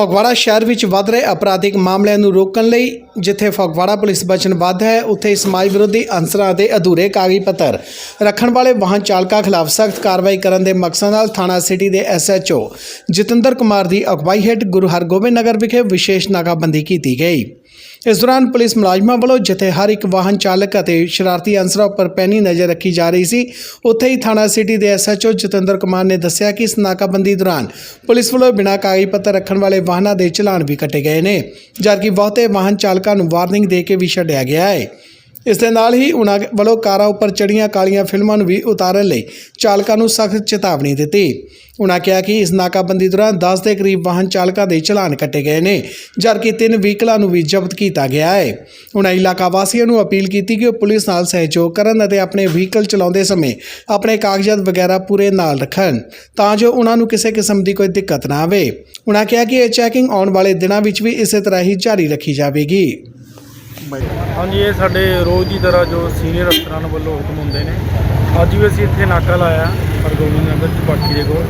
ਫਗਵਾੜਾ ਸ਼ਹਿਰ ਵਿੱਚ ਵੱਧ ਰਹੇ ਅਪਰਾਧਿਕ ਮਾਮਲਿਆਂ ਨੂੰ ਰੋਕਣ ਲਈ ਜਿੱਥੇ ਫਗਵਾੜਾ ਪੁਲਿਸ ਵਚਨਬੱਧ ਹੈ, ਉੱਥੇ ਸਮਾਜ ਵਿਰੋਧੀ ਅਨਸਰਾਂ ਦੇ ਅਧੂਰੇ ਕਾਗਜ਼ ਪੱਤਰ। ਰੱਖਣ ਵਾਲੇ ਵਾਹਨ ਚਾਲਕਾਂ ਖਿਲਾਫ ਸਖਤ ਕਾਰਵਾਈ ਕਰਨ ਦੇ ਮਕਸਦ ਨਾਲ ਥਾਣਾ ਸਿਟੀ ਦੇ ਐਸਐਚਓ ਜਤਿੰਦਰ ਕੁਮਾਰ ਦੀ ਅਗਵਾਈ ਹੇਠ ਗੁਰੂ ਹਰਗੋਬਿੰਦ ਨਗਰ ਵਿਖੇ ਵਿਸ਼ੇਸ਼ ਨਾਕਾਬੰਦੀ ਕੀਤੀ ਗਈ। ਇਸ ਦੌਰਾਨ ਪੁਲਿਸ ਮੁਲਾਜ਼ਮਾਂ ਵੱਲੋਂ ਜਿੱਥੇ ਹਰ ਇੱਕ ਵਾਹਨ ਚਾਲਕ ਅਤੇ ਸ਼ਰਾਰਤੀ ਅਨਸਰਾਂ ਉੱਪਰ ਪੈਣੀ ਨਜ਼ਰ ਰੱਖੀ ਜਾ ਰਹੀ ਸੀ, ਉੱਥੇ ਹੀ ਥਾਣਾ ਸਿਟੀ ਦੇ ਐਸਐਚਓ ਜਤਿੰਦਰ ਕੁਮਾਰ ਨੇ ਦੱਸਿਆ ਕਿ ਇਸ ਨਾਕਾਬੰਦੀ ਦੌਰਾਨ ਪੁਲਿਸ ਵੱਲੋਂ ਬਿਨਾਂ ਕਾਗਜ਼ ਪੱਤਰ ਰੱਖਣ ਵਾਲੇ ਵਾਹਨਾਂ ਦੇ ਚਲਾਨ ਵੀ ਕੱਟੇ ਗਏ ਨੇ, ਜਦਕਿ ਬਹੁਤੇ ਵਾਹਨ ਚਾਲਕਾਂ ਨੂੰ ਵਾਰਨਿੰਗ ਦੇ ਕੇ ਵੀ ਛੱਡਿਆ ਗਿਆ ਹੈ। ਇਸ ਦੇ ਨਾਲ ਹੀ ਉਨ੍ਹਾਂ ਵੱਲੋਂ ਕਾਰਾਂ ਉੱਪਰ ਚੜੀਆਂ ਕਾਲੀਆਂ ਫਿਲਮਾਂ ਨੂੰ ਵੀ ਉਤਾਰਨ ਲਈ ਚਾਲਕਾਂ ਨੂੰ ਸਖਤ ਚੇਤਾਵਨੀ ਦਿੱਤੀ। ਉਹਨਾਂ ਕਿਹਾ ਕਿ ਇਸ ਨਾਕਾਬੰਦੀ ਦੌਰਾਨ 10 ਦੇ ਕਰੀਬ ਵਾਹਨ ਚਾਲਕਾਂ ਦੇ ਚਲਾਨ ਕੱਟੇ ਗਏ ਨੇ, ਜਦਕਿ ਤਿੰਨ ਵਹੀਕਲਾਂ ਨੂੰ ਵੀ ਜ਼ਬਤ ਕੀਤਾ ਗਿਆ ਹੈ। ਉਹਨਾਂ ਇਲਾਕਾ ਵਾਸੀਆਂ ਨੂੰ ਅਪੀਲ ਕੀਤੀ ਕਿ ਉਹ ਪੁਲਿਸ ਨਾਲ ਸਹਿਯੋਗ ਕਰਨ ਅਤੇ ਆਪਣੇ ਵਹੀਕਲ ਚਲਾਉਂਦੇ ਸਮੇਂ ਆਪਣੇ ਕਾਗਜ਼ਾਤ ਵਗੈਰਾ ਪੂਰੇ ਨਾਲ ਰੱਖਣ, ਤਾਂ ਜੋ ਉਨ੍ਹਾਂ ਨੂੰ ਕਿਸੇ ਕਿਸਮ ਦੀ ਕੋਈ ਦਿੱਕਤ ਨਾ ਆਵੇ। ਉਹਨਾਂ ਕਿਹਾ ਕਿ ਇਹ ਚੈਕਿੰਗ ਆਉਣ ਵਾਲੇ ਦਿਨਾਂ ਵਿੱਚ ਵੀ ਇਸੇ ਤਰ੍ਹਾਂ ਹੀ ਜਾਰੀ ਰੱਖੀ ਜਾਵੇਗੀ। ਹਾਂਜੀ, ਇਹ ਸਾਡੇ ਰੋਜ਼ ਦੀ ਤਰ੍ਹਾਂ ਜੋ ਸੀਨੀਅਰ ਅਫਸਰਾਂ ਵੱਲੋਂ ਹੁਕਮ ਹੁੰਦੇ ਨੇ। ਅੱਜ ਵੀ ਅਸੀਂ ਇੱਥੇ ਨਾਕਾ ਲਾਇਆ ਹਰਗੋਬਿੰਦ ਨਗਰ ਚਪਾਟੀ ਦੇ ਕੋਲ।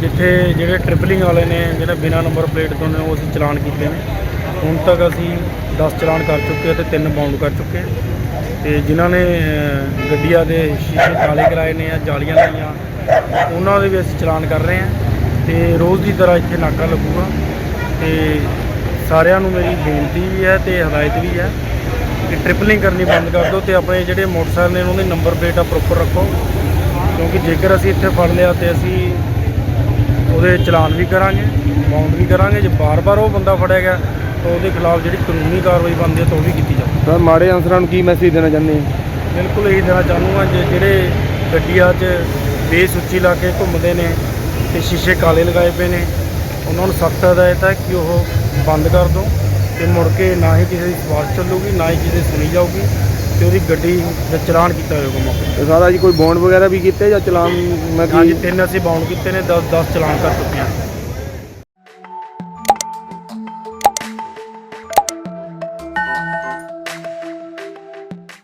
ਜਿੱਥੇ ਜਿਹੜੇ ਟ੍ਰਿਪਲਿੰਗ ਵਾਲੇ ਨੇ ਜਿਹੜੇ ਬਿਨਾ ਨੰਬਰ ਪਲੇਟ ਤੋਂ ਨੇ, ਉਹ ਅਸੀਂ ਚਲਾਨ ਕੀਤੇ ਨੇ। ਹੁਣ ਤੱਕ ਅਸੀਂ 10 ਚਲਾਨ ਕਰ ਚੁੱਕੇ ਤੇ 3 ਬਾਉਂਡ ਕਰ ਚੁੱਕੇ ਤੇ ਜਿਨ੍ਹਾਂ ਨੇ ਗੱਡੀਆਂ ਦੇ ਸ਼ੀਸ਼ੇ ਕਾਲੇ ਕਰਾਏ ਨੇ ਜਾਂ ਜਾਲੀਆਂ ਲਾਈਆਂ ਉਹਨਾਂ ਦੇ ਵੀ ਅਸੀਂ ਚਲਾਨ ਕਰ ਰਹੇ ਹਾਂ ਤੇ ਰੋਜ਼ ਦੀ ਤਰ੍ਹਾਂ ਇੱਥੇ ਨਾਕਾ ਲੱਗੂਗਾ। ਤੇ ਸਾਰਿਆਂ ਨੂੰ ਮੇਰੀ ਬੇਨਤੀ ਵੀ ਹੈ ਤੇ ਹਦਾਇਤ ਵੀ ਹੈ ਕਿ ਟ੍ਰਿਪਲਿੰਗ ਕਰਨੀ ਬੰਦ ਕਰ ਦਿਓ ਤੇ ਆਪਣੇ ਜਿਹੜੇ ਮੋਟਰਸਾਈਕਲ ਨੇ ਉਹਨਾਂ ਦੇ ਨੰਬਰ ਪਲੇਟਾਂ ਪ੍ਰੋਪਰ ਰੱਖੋ। ਕਿਉਂਕਿ ਜੇਕਰ ਅਸੀਂ ਇੱਥੇ ਫੜ ਲਿਆ ਤੇ ਅਸੀਂ ਉਹਦੇ ਚਲਾਨ ਵੀ ਕਰਾਂਗੇ ਬਾਉਂਡ ਵੀ ਕਰਾਂਗੇ ਜੇ ਬਾਰ-ਬਾਰ ਉਹ ਬੰਦਾ ਫੜਿਆ ਗਿਆ ਤਾਂ ਉਹਦੇ ਖਿਲਾਫ ਜਿਹੜੀ ਕਾਨੂੰਨੀ ਕਾਰਵਾਈ ਬਣਦੀ ਹੈ ਤਾਂ ਉਹ ਵੀ ਕੀਤੀ ਜਾਵੇ ਸਰ ਮਾੜੇ ਅਨਸਰਾਂ ਨੂੰ ਕੀ ਮੈਸੇਜ ਦੇਣਾ ਚਾਹੁੰਦੇ ਹੋ? ਬਿਲਕੁਲ ਇਹੀ ਦੇਣਾ ਚਾਹੂੰਗਾ ਜੇ ਜਿਹੜੇ ਗੱਡੀਆਂ 'ਚ ਬੇਸ ਉੱਚੀ ਲਾ ਕੇ ਘੁੰਮਦੇ ਨੇ ਤੇ ਸ਼ੀਸ਼ੇ ਕਾਲੇ ਲਗਾਏ ਪਏ ਨੇ ਉਹਨਾਂ ਨੂੰ ਸਖਤ ਹਦਾਇਤ ਹੈ ਕਿ ਉਹ ਬੰਦ ਕਰ ਦਿਓ ਤੇ ਮੁੜ ਕੇ ਨਾ ਹੀ ਕਿਸੇ ਦੀ ਸਵਾਰ ਚੱਲੂਗੀ ਨਾ ਹੀ ਕਿਸੇ ਦੀ ਸੁਣੀ ਜਾਊਗੀ ਤੇ ਉਹਦੀ ਗੱਡੀ ਦਾ ਚਲਾਨ ਕੀਤਾ ਜਾਊਗਾ ਮੌਕੇ ਤੇ ਸਾਰਾ ਜੀ ਕੋਈ ਬੌਂਡ ਵਗੈਰਾ ਵੀ ਕੀਤੇ ਜਾਂ ਚਲਾਨ ਮੈਂ ਤੇ। ਹਾਂਜੀ ਤਿੰਨ ਅਸੀਂ ਬਾਉਂਡ ਕੀਤੇ ਨੇ 10 10 ਚਲਾਨ ਕਰ ਚੁੱਕੇ ਹਾਂ